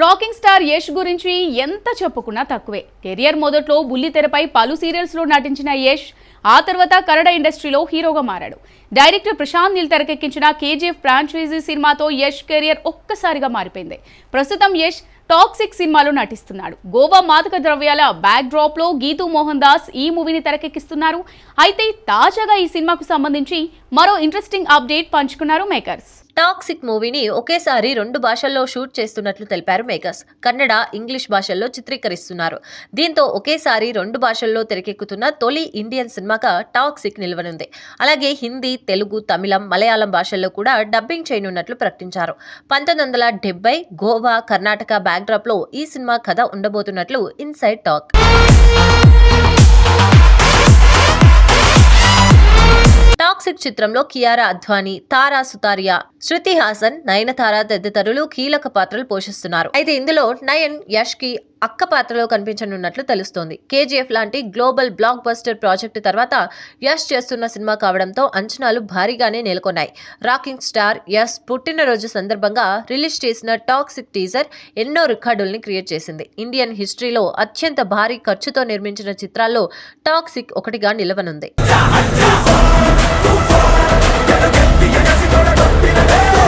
Rocking star Yash గురించి ఎంత చెప్పుకున్నా తక్కువే. కెరియర్ మొదట్లో బుల్లితెరపై పలు సీరియల్స్లో నటించిన యష్ ఆ తర్వాత కన్నడ ఇండస్ట్రీలో హీరోగా మారాడు. డైరెక్టర్ ప్రశాంత్ నీల్ తెరకెక్కించిన కేజీఎఫ్ ఫ్రాంచైజీ సినిమాతో యష్ కెరియర్ ఒక్కసారిగా మారిపోయింది. ప్రస్తుతం యష్ టాక్సిక్ సినిమాలో నటిస్తున్నాడు. గోవా మాదక ద్రవ్యాల బ్యాక్ డ్రాప్లో గీతూ మోహన్ దాస్ ఈ మూవీని తెరకెక్కిస్తున్నారు. అయితే తాజాగా ఈ సినిమాకు సంబంధించి మరో ఇంట్రెస్టింగ్ అప్డేట్ పంచుకున్నారు మేకర్స్. టాక్సిక్ మూవీని ఒకేసారి రెండు భాషల్లో షూట్ చేస్తున్నట్లు తెలిపారు మేకర్స్ కన్నడ ఇంగ్లీష్ భాషల్లో చిత్రీకరిస్తున్నారు. దీంతో ఒకేసారి రెండు భాషల్లో తెరకెక్కుతున్న తొలి ఇండియన్ సినిమాగా టాక్సిక్ నిలవనుంది. అలాగే హిందీ తెలుగు తమిళం మలయాళం భాషల్లో కూడా డబ్బింగ్ చేయనున్నట్లు ప్రకటించారు. పంతొమ్మిది వందల డెబ్బై గోవా కర్ణాటక బ్యాక్డ్రాప్లో ఈ సినిమా కథ ఉండబోతున్నట్లు ఇన్సైడ్ టాక్. టాక్సిక్ చిత్రంలో కియారా అద్వానీ తారా సుతారియా శృతి హాసన్ నయనతార తదితరులు కీలక పాత్రలు పోషిస్తున్నారు. అయితే ఇందులో నయన్ యష్కి అక్క పాత్రలో కనిపించనున్నట్లు తెలుస్తోంది. కేజీఎఫ్ లాంటి గ్లోబల్ బ్లాక్ బస్టర్ ప్రాజెక్టు తర్వాత యష్ చేస్తున్న సినిమా కావడంతో అంచనాలు భారీగానే నెలకొన్నాయి. రాకింగ్ స్టార్ యష్ పుట్టినరోజు సందర్భంగా రిలీజ్ చేసిన టాక్సిక్ టీజర్ ఎన్నో రికార్డుల్ని క్రియేట్ చేసింది. ఇండియన్ హిస్టరీలో అత్యంత భారీ ఖర్చుతో నిర్మించిన చిత్రాల్లో టాక్సిక్ ఒకటిగా నిలవనుంది.